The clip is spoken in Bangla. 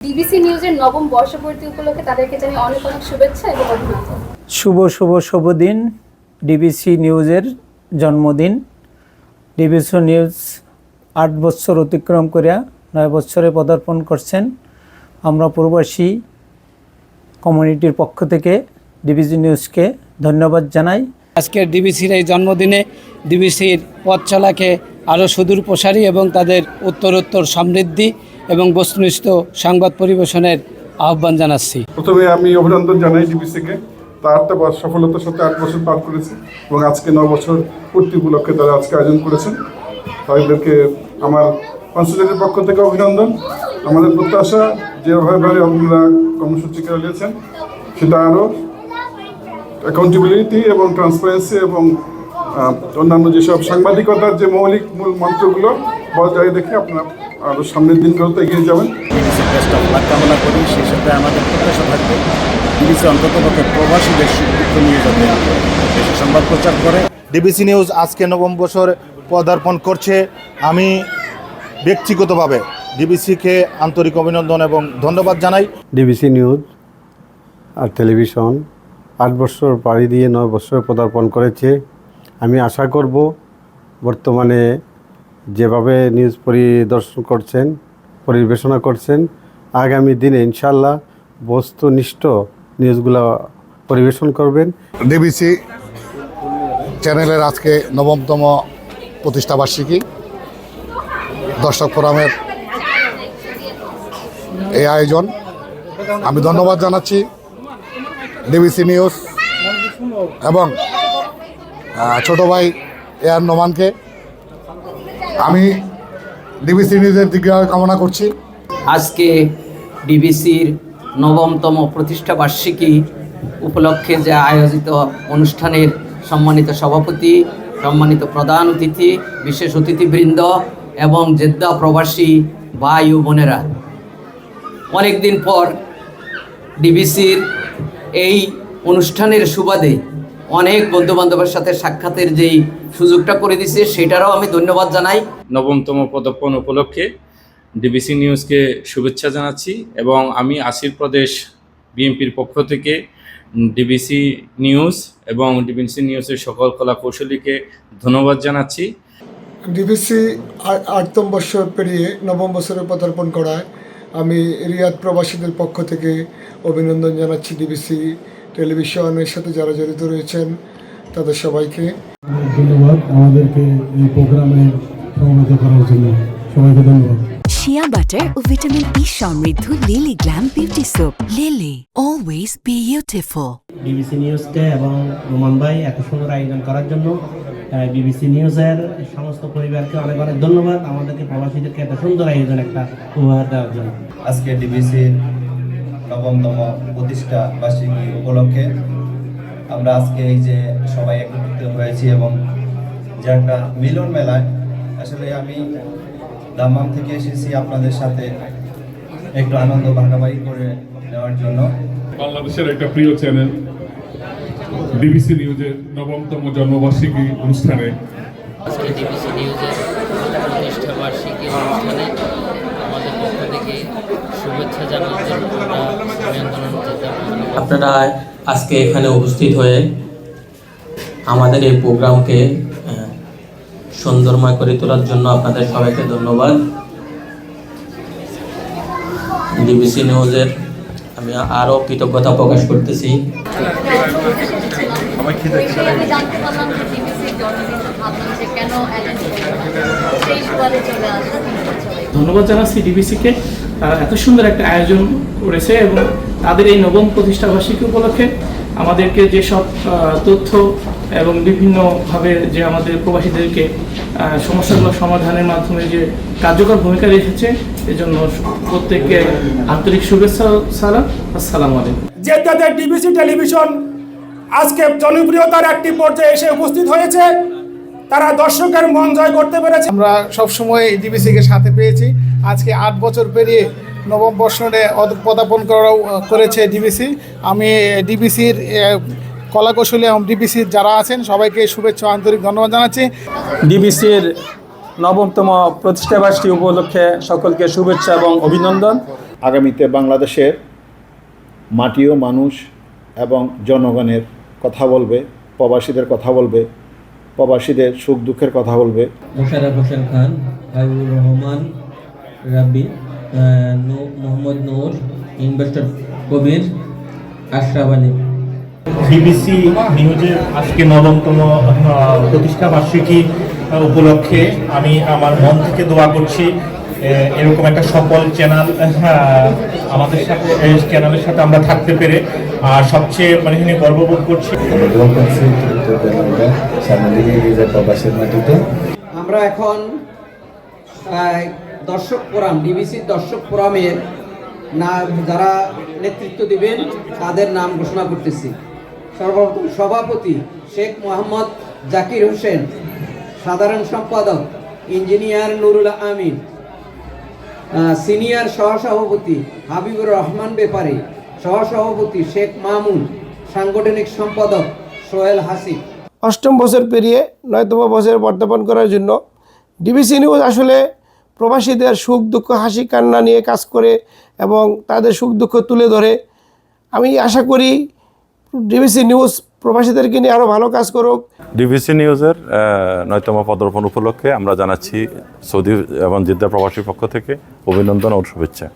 ডিবিসি নিউজের নবম বর্ষপূর্তি উপলক্ষে তাদেরকে জানাই অনেক অনেক শুভেচ্ছা এবং অভিনন্দন। শুভ শুভ শুভ দিন। ডিবিসি নিউজের জন্মদিন। ডিবিসি নিউজ আট বছর অতিক্রম করিয়া নয় বছরে পদার্পণ করছেন আমরা প্রবাসী কমিউনিটির পক্ষ থেকে ডিবিসি নিউজকে ধন্যবাদ জানাই। আজকের ডিবিসির এই জন্মদিনে ডিবিসির পথ চলাকে আরও সুদূর প্রসারী এবং তাদের উত্তরোত্তর সমৃদ্ধি এবং বস্তুনিষ্ঠ সংবাদ পরিবেশনের আহ্বান জানাচ্ছি। প্রথমে আমি অভিনন্দন জানাই ডিবিসিকে। তার আটটা সফলতার সাথে আট বছর পার করেছে এবং আজকে ন বছর পূর্তি উপলক্ষে তারা আজকে আয়োজন করেছেন। তাদেরকে আমার কনসুলেটের পক্ষ থেকে অভিনন্দন। আমাদের প্রত্যাশা যেভাবে আপনারা কর্মসূচি চালিয়েছেন সেটা আরও অ্যাকাউন্টেবিলিটি এবং ট্রান্সপারেন্সি এবং অন্যান্য যেসব সাংবাদিকতার যে মৌলিক মূল মন্ত্রগুলো বজায় রেখে আপনারা আরও সামনের দিনগুলোতে এগিয়ে যাবেন। ডিবিসির বেস্ট অফ লাক কামনা করি সেই সাথে আমাদের প্রত্যাশা থাকবে। ডিবিসি অন্তত পক্ষে প্রবাসীদের সুযোগ নিয়ে দেশে সংবাদ প্রচার করে ডিবিসি নিউজ আজকে নবম বছর পদার্পণ করছে। আমি ব্যক্তিগতভাবে ডিবিসিকে আন্তরিক অভিনন্দন এবং ধন্যবাদ জানাই। ডিবিসি নিউজ আর টেলিভিশন আট বছর পাড়ি দিয়ে নয় বছর পদার্পণ করেছে। আমি আশা করব বর্তমানে যেভাবে নিউজ পরিদর্শন করছেন, পরিবেশনা করছেন, আগামী দিনে ইনশাল্লাহ বস্তুনিষ্ঠ নিউজগুলো পরিবেশন করবেন। ডিবিসি চ্যানেলের আজকে নবমতম প্রতিষ্ঠাবার্ষিকী। দর্শক ফোরামের এই আয়োজন। আমি ধন্যবাদ জানাচ্ছি ডিবিসি নিউজ এবং ছোট ভাই এ আর নোমানকে। আমি ডিবিসি নিউজের দিকে কামনা করছি। আজকে ডিবিসির নবমতম প্রতিষ্ঠা বার্ষিকী উপলক্ষে যে আয়োজিত অনুষ্ঠানের সম্মানিত সভাপতি, সম্মানিত প্রধান অতিথি, বিশেষ অতিথিবৃন্দ এবং জেদ্দা প্রবাসী ভাই ও বোনেরা, অনেকদিন পর ডিবিসির এই অনুষ্ঠানের সুবাদে অনেক বন্ধুবান্ধবের সাথে সাক্ষাতের যেই সুযোগটা করে দিছে সেটারও আমি ধন্যবাদ জানাই। নবমতম পদার্পণ উপলক্ষে ডিবিসি নিউজকে শুভেচ্ছা জানাচ্ছি এবং আমি আসির প্রদেশ বিএনপির পক্ষ থেকে ডিবিসি নিউজ এবং ডিবিসি নিউজের সকল কলা কৌশলীকে ধন্যবাদ জানাচ্ছি। ডিবিসি আটতম বছর পেরিয়ে নবম বছরে পদার্পণ করায় আমি রিয়াদ প্রবাসীদের পক্ষ থেকে অভিনন্দন জানাচ্ছি ডিবিসি টেলিভিশনের সাথে যারা জড়িত রয়েছেন তাদের সবাইকে ধন্যবাদ আমাদেরকে এই প্রোগ্রামে সমবেত করার জন্য। সবাইকে ধন্যবাদ। শিয়া বাটার ও ভিটামিন ই সমৃদ্ধ Lily glam beauty soap Lily always beautiful DBC নিউজকে এবং রোমান ভাই এত সুন্দর আয়োজন করার জন্য বিবিসি নিউজের সমস্ত পরিবারকে অনেক অনেক ধন্যবাদ। আমাদেরকে প্রবাসীদেরকে এত সুন্দর আয়োজন একটা উপহার দেওয়ার জন্য। আজকে ডিবিসির নবমতম প্রতিষ্ঠা বার্ষিকী উপলক্ষে আমরা আজকে এই যে সবাই একত্রিত হয়েছি এবং যে একটা মিলন মেলায় আসলে আমি দাম্মাম থেকে এসেছি আপনাদের সাথে একটু আনন্দ ভাগাভাগি করে নেওয়ার জন্য। বাংলাদেশের একটা প্রিয় চ্যানেল ডিবিসি নিউজের নবমতম জন্মবার্ষিকী অনুষ্ঠানে। আজকে ডিবিসি নিউজের প্রতিষ্ঠা বার্ষিকী অনুষ্ঠানে আমাদের পক্ষ থেকে শুভেচ্ছা। আপনারা আজকে এখানে উপস্থিত হয়ে আমাদের এই প্রোগ্রামকে সুন্দরময় করে তোলার জন্য আপনাদের সবাইকে ধন্যবাদ। ডিবিসি নিউজের আমি আরও কৃতজ্ঞতা প্রকাশ করতেছি। কেন ধন্যবাদ জানাচ্ছি ডিবিসিকে। তারা এত সুন্দর একটা আয়োজন করেছে এবং তাদের এই নবম প্রতিষ্ঠা বার্ষিকী উপলক্ষে আমাদেরকে যেসব তথ্য এবং বিভিন্নভাবে যে আমাদের প্রবাসীদেরকে সমস্যাগুলো সমাধানের মাধ্যমে যে কার্যকর ভূমিকা রেখেছে, এজন্য প্রত্যেককে আন্তরিক শুভেচ্ছা সালাম। আসসালামু আলাইকুম। জেদ্দাদের ডিবিসি টেলিভিশন আজকে জনপ্রিয়তার একটি পর্যায়ে এসে উপস্থিত হয়েছে তারা দর্শকের মন জয় করতে পেরেছে। আমরা সবসময় ডিবিসিকে সাথে পেয়েছি। আজকে আট বছর পেরিয়ে নবম বর্ষণে পদার্পণ করাও করেছে ডিবিসি। আমি ডিবিসির কলাকৌশলী এবং ডিবিসির যারা আছেন সবাইকে শুভেচ্ছা আন্তরিক ধন্যবাদ জানাচ্ছি। ডিবিসির নবমতম প্রতিষ্ঠাবার্ষিকী উপলক্ষে সকলকে শুভেচ্ছা এবং অভিনন্দন। আগামীতে বাংলাদেশের মাটিও মানুষ এবং জনগণের কথা বলবে প্রবাসীদের কথা বলবে প্রবাসীদের সুখ দুঃখের কথা বলবে। মোশাররফ হোসেন খান হাবিবুর রহমান রাব্বি মোহাম্মদ নূর ইনভেস্টর কবির আশরাফ আলী। বিবিসি নিউজের আজকে নবমতম প্রতিষ্ঠা বার্ষিকী উপলক্ষে আমি আমার মন থেকে দোয়া করছি এরকম একটা সফল চ্যানেল আমাদের সাথে চ্যানেলের সাথে আমরা থাকতে পেরে আর সবচেয়ে মানে এখানে গর্ববোধ করছি। আমরা এখন দর্শক ফোরাম ডিবিসির দর্শক ফোরামের না, যারা নেতৃত্ব দিবেন, তাদের নাম ঘোষণা করতেছি। সর্বপ্রথম সভাপতি শেখ মোহাম্মদ জাকির হোসেন, সাধারণ সম্পাদক ইঞ্জিনিয়ার নুরুল আমিন সিনিয়র সহসভাপতি হাবিবুর রহমান ব্যাপারী সহসভাপতি শেখ মামুন, সাংগঠনিক সম্পাদক সোহেল হাসিব অষ্টম বছর পেরিয়ে নয়তম বছরে পদার্পণ করার জন্য ডিবিসি নিউজ আসলে প্রবাসীদের সুখ দুঃখ হাসি কান্না নিয়ে কাজ করে এবং তাদের সুখ দুঃখ তুলে ধরে। আমি আশা করি ডিবিসি নিউজ প্রবাসীদেরকে নিয়ে আরও ভালো কাজ করুক। ডিবিসি নিউজের নয়তম পদার্পণ উপলক্ষে আমরা জানাচ্ছি সৌদি এবং জিদ্দা প্রবাসীর পক্ষ থেকে অভিনন্দন ও শুভেচ্ছা।